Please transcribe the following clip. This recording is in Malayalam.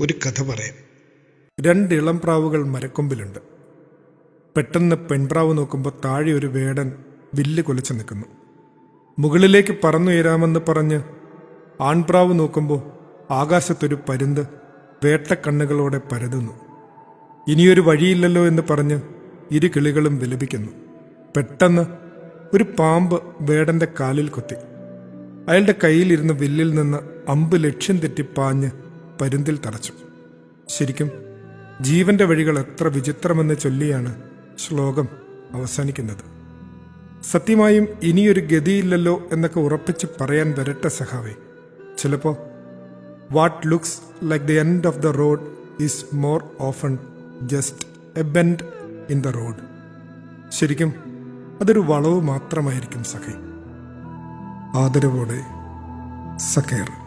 ഒരു കഥ പറയാം. രണ്ട് ഇളം പ്രാവുകൾ മരക്കൊമ്പിലുണ്ട്. പെട്ടെന്ന് പെൺപ്രാവ് നോക്കുമ്പോൾ താഴെ ഒരു വേടൻ വില്ല് കൊലച്ചു നിൽക്കുന്നു. മുകളിലേക്ക് പറന്നുയരാമെന്ന് പറഞ്ഞ് ആൺപ്രാവ് നോക്കുമ്പോൾ ആകാശത്തൊരു പരുന്ത് വേട്ടക്കണ്ണുകളോടെ പരതുന്നു. ഇനിയൊരു വഴിയില്ലല്ലോ എന്ന് പറഞ്ഞ് ഇരു കിളികളും വിലപിക്കുന്നു. പെട്ടെന്ന് ഒരു പാമ്പ് വേടന്റെ കാലിൽ കൊത്തി. അയാളുടെ കയ്യിലിരുന്ന വില്ലിൽ നിന്ന് അമ്പ് ലക്ഷ്യം തെറ്റി പാഞ്ഞ് പരുന്തിൽ തറച്ചു. ശരിക്കും ജീവന്റെ വഴികൾ എത്ര വിചിത്രമെന്ന് ചൊല്ലിയാണ് ശ്ലോകം അവസാനിക്കുന്നത്. സത്യമായും ഇനിയൊരു ഗതിയില്ലല്ലോ എന്നൊക്കെ ഉറപ്പിച്ച് പറയാൻ വരട്ടെ സഹാവേ ചിലപ്പോ what looks like the end of the road is more often just a bend in the road. ശരിക്കും അതൊരു വളവ് മാത്രമായിരിക്കും സഖേ. ആദരവോടെ സഖേർ.